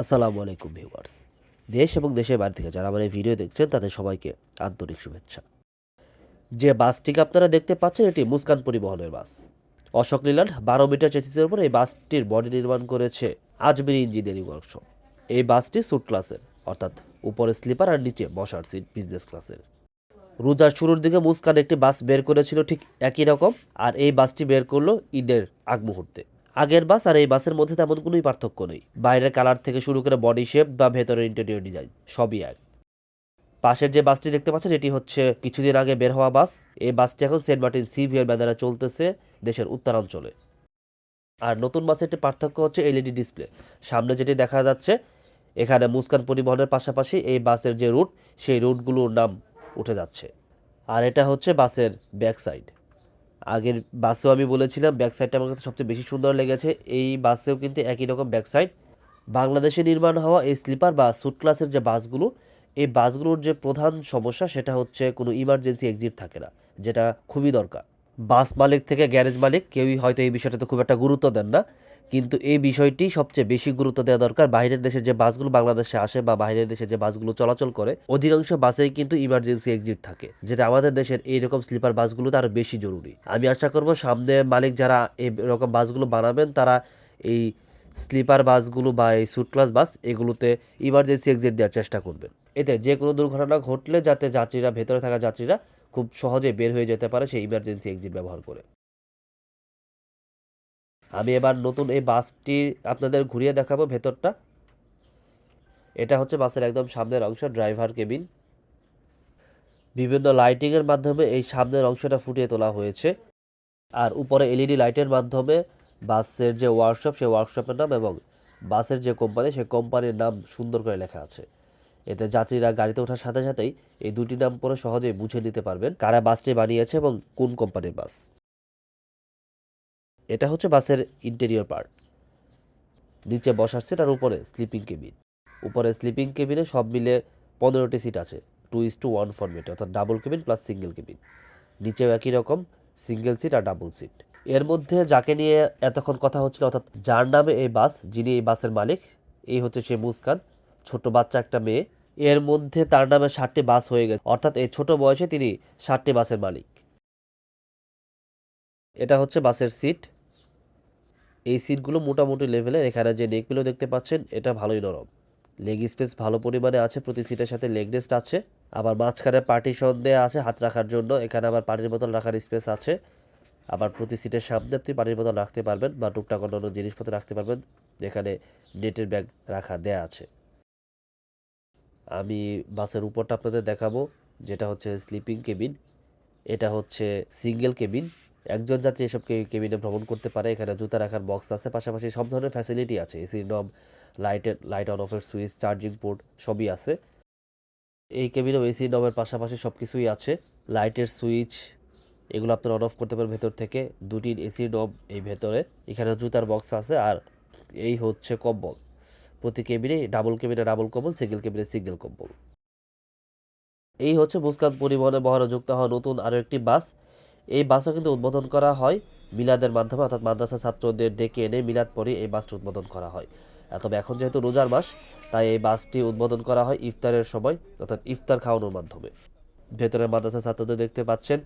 আসসালামু আলাইকুম ভিউয়ার্স। দেশ এবং দেশের বাইরে থেকে যারা আমার এই ভিডিও দেখছেন, তাদের সবাইকে আন্তরিক শুভেচ্ছা। যে বাসটিকে আপনারা দেখতে পাচ্ছেন, এটি মুস্কান পরিবহনের বাস। অশোক লীলান্ড বারো মিটার চেসিসের উপর এই বাসটির বডি নির্মাণ করেছে আজমিরি ইঞ্জিনিয়ারিং ওয়ার্কশপ। এই বাসটি স্যুট ক্লাসের, অর্থাৎ উপরে স্লিপার আর নিচে বসার সিট বিজনেস ক্লাসের রোজার শুরুর দিকে মুস্কান একটি বাস বের করেছিল ঠিক একই রকম, আর এই বাসটি বের করল ঈদের আগ মুহূর্তে আগের বাস আর এই বাসের মধ্যে তেমন কোনোই পার্থক্য নেই। বাইরের কালার থেকে শুরু করে বডি শেপ বা ভেতরের ইন্টেরিয়র ডিজাইন সবই এক। পাশের যে বাসটি দেখতে পাচ্ছেন, এটি হচ্ছে কিছুদিন আগে বের হওয়া বাস। এই বাসটি এখন সেন্ট মার্টিন সিভিয়ার ব্যানারে চলতেছে দেশের উত্তরাঞ্চলে। আর নতুন বাসের একটি পার্থক্য হচ্ছে এলইডি ডিসপ্লে। সামনে যেটি দেখা যাচ্ছে, এখানে মুস্কান পরিবহনের পাশাপাশি এই বাসের যে রুট সেই রুটগুলোর নাম উঠে যাচ্ছে। আর এটা হচ্ছে বাসের ব্যাক সাইড আগের বাসেও আমি বলেছিলাম ব্যাক সাইডটা আমার কাছে সবচেয়ে বেশি সুন্দর লেগেছে। এই বাসেও কিন্তু একই রকম ব্যাক সাইড বাংলাদেশে নির্মাণ হওয়া এই স্লিপার বা সুট ক্লাসের যে বাসগুলো, এই বাসগুলোর যে প্রধান সমস্যা সেটা হচ্ছে কোনো ইমার্জেন্সি এক্সিট থাকে না, যেটা খুবই দরকার। বাস মালিক থেকে গ্যারেজ মালিক, কেউই হয়তো এই বিষয়টাতে খুব একটা গুরুত্ব দেন না। কিন্তু এই বিষয়টি সবচেয়ে বেশি গুরুত্ব দেওয়া দরকার। বাইরের দেশের যে বাসগুলো বাংলাদেশে আসে বা বাইরের দেশে যে বাসগুলো চলাচল করে, অধিকাংশ বাসেই কিন্তু ইমার্জেন্সি এক্সিট থাকে, যেটা আমাদের দেশের এইরকম স্লিপার বাসগুলোতে আরও বেশি জরুরি। আমি আশা করব সামনে মালিক যারা এই রকম বাসগুলো বানাবেন, তারা এই স্লিপার বাসগুলো বা এই সুট ক্লাস বাস এগুলোতে ইমার্জেন্সি এক্সিট দেওয়ার চেষ্টা করবেন এতে যে কোনো দুর্ঘটনা ঘটলে যাতে যাত্রীরা, ভেতরে থাকা যাত্রীরা খুব সহজে বের হয়ে যেতে পারে সেই ইমার্জেন্সি এক্সিট ব্যবহার করে। আমি এবার নতুন এই বাসটি আপনাদের ঘুরিয়ে দেখাবো ভেতরটা। এটা হচ্ছে বাসের একদম সামনের অংশ, ড্রাইভার কেবিন। বিভিন্ন লাইটিংয়ের মাধ্যমে এই সামনের অংশটা ফুটিয়ে তোলা হয়েছে। আর উপরে এলইডি লাইটের মাধ্যমে বাসের যে ওয়ার্কশপ সেই ওয়ার্কশপের নাম এবং বাসের যে কোম্পানি সেই কোম্পানির নাম সুন্দর করে লেখা আছে। এতে যাত্রীরা গাড়িতে ওঠার সাথে সাথেই এই দুটি নাম পরে সহজেই বুঝে নিতে পারবেন কারা বাসটি বানিয়েছে এবং কোন কোম্পানির বাস। এটা হচ্ছে বাসের ইন্টেরিয়র পার্ট নিচে বসার সিট আর উপরে স্লিপিং কেবিন উপরে স্লিপিং কেবিনে সব মিলে পনেরোটি সিট আছে। টু ইস টু ওয়ান ফরমেটে অর্থাৎ double cabin plus single cabin নিচেও একই রকম সিঙ্গেল সিট আর ডাবল সিট এর মধ্যে যাকে নিয়ে এতক্ষণ কথা হচ্ছিল, অর্থাৎ যার নামে এই বাস, যিনি এই বাসের মালিক, এই হচ্ছে সে মুস্কান, ছোট বাচ্চা একটা মেয়ে। এর মধ্যে তার নামে ষাটটি বাস হয়ে গেছে, অর্থাৎ এই ছোট বয়সে তিনি ষাটটি বাসের মালিক। এটা হচ্ছে বাসের সিট। এই সিটগুলো মোটামুটি লেভেলের এখানে যে নেকগুলো দেখতে পাচ্ছেন, এটা ভালোই নরম। লেগ স্পেস ভালো পরিমাণে আছে, প্রতি সিটের সাথে লেগ রেস্ট আছে। আবার মাঝখানে পার্টিশন দেওয়া আছে হাত রাখার জন্য, এখানে আবার পানির বোতল রাখার স্পেস আছে। আবার প্রতি সিটের সামনে আপনি পানির বোতল রাখতে পারবেন বা টুকটাক অন্যান্য জিনিসপত্র রাখতে পারবেন, যেখানে নেটের ব্যাগ রাখা দেয়া আছে। আমি বাসের উপরটা আপনাদের দেখাবো, যেটা হচ্ছে স্লিপিং কেবিন এটা হচ্ছে সিঙ্গেল কেবিন একজন যাত্রী এসব কেবিনে ভ্রমণ করতে পারে, এখানে জুতা রাখার বক্স আছে, পাশাপাশি সব ধরনের ফ্যাসিলিটি আছে এসির নব লাইটের লাইট অন অফের সুইচ চার্জিং পোর্ট সবই আছে। এই কেবিনেও এসি নবের পাশাপাশি সব কিছুই আছে লাইটের সুইচ এগুলো আপনারা অন অফ করতে পারেন ভেতর থেকে। দুটি এসি ডব এই ভেতরে। এখানে জুতার বক্স আছে আর এই হচ্ছে কম্বল। প্রতি কেবিনে ডাবল কেবিনে ডাবল কম্বল সিঙ্গেল কেবিনে সিঙ্গেল কম্বল। এই হচ্ছে মুস্কান পরিবহনে বহরে যুক্ত হওয়া নতুন আরও একটি বাস। এই বাসও কিন্তু উদ্বোধন করা হয় মিলাদের মাধ্যমে, অর্থাৎ মাদ্রাসা ছাত্রদের ডেকে এনে মিলাদ পরে এই বাসটি উদ্বোধন করা হয়। তবে এখন যেহেতু রোজার মাস, তাই এই বাসটি উদ্বোধন করা হয় ইফতারের সময়, অর্থাৎ ইফতার খাওয়ানোর মাধ্যমে। ভেতরে মাদ্রাসা ছাত্রদের দেখতে পাচ্ছেন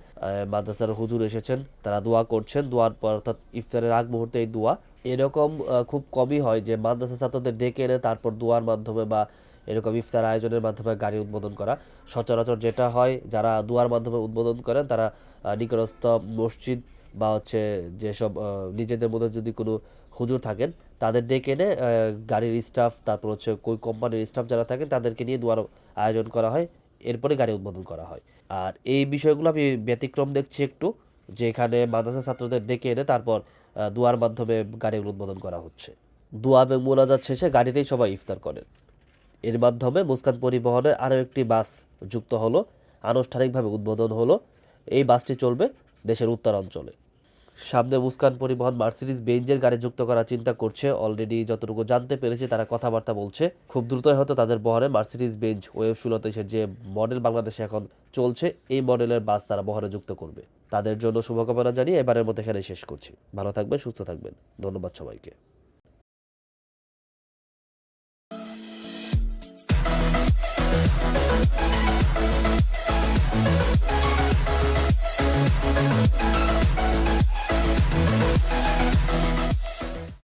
মাদ্রাসার হুজুর এসেছেন, তারা দোয়া করছেন, দোয়ার পর অর্থাৎ ইফতারের আগ মুহূর্তে এই দোয়া। এরকম খুব কমই হয় যে মাদ্রাসা ছাত্রদের ডেকে এনে তারপর দোয়ার মাধ্যমে বা এরকম ইফতার আয়োজনের মাধ্যমে গাড়ি উদ্বোধন করা। সচরাচর যেটা হয়, যারা দুয়ার মাধ্যমে উদ্বোধন করেন, তারা নিকটস্থ মসজিদ বা হচ্ছে যেসব নিজেদের মধ্যে যদি কোনো হুজুর থাকেন, তাদের ডেকে এনে গাড়ির স্টাফ তারপর হচ্ছে কোই কোম্পানির স্টাফ যারা থাকেন, তাদেরকে নিয়ে দুয়ার আয়োজন করা হয়। এরপরে গাড়ি উদ্বোধন করা হয়। আর এই বিষয়গুলো আমি ব্যতিক্রম দেখছি একটু, যে এখানে মাদ্রাসা ছাত্রদের ডেকে এনে তারপর দুয়ার মাধ্যমে গাড়িগুলো উদ্বোধন করা হচ্ছে। দোয়া এবং মোনাজাত শেষে গাড়িতেই সবাই ইফতার করেন। এর মাধ্যমে মুস্কান পরিবহনের আরও একটি বাস যুক্ত হলো, আনুষ্ঠানিকভাবে উদ্বোধন হলো। এই বাসটি চলবে দেশের উত্তরাঞ্চলে। সামনে মুস্কান পরিবহন মার্সিডিজ বেঞ্জের গাড়ি যুক্ত করার চিন্তা করছে। অলরেডি যতটুকু জানতে পেরেছে, তারা কথাবার্তা বলছে। খুব দ্রুতই হয়তো তাদের বহরে মার্সিডিজ বেঞ্জ, ওয়েব সুলতেশের যে মডেল বাংলাদেশে এখন চলছে, এই মডেলের বাস তারা বহরে যুক্ত করবে। তাদের জন্য শুভকামনা জানিয়ে এবারের মতো এখানে শেষ করছি। ভালো থাকবেন, সুস্থ থাকবেন। ধন্যবাদ সবাইকে।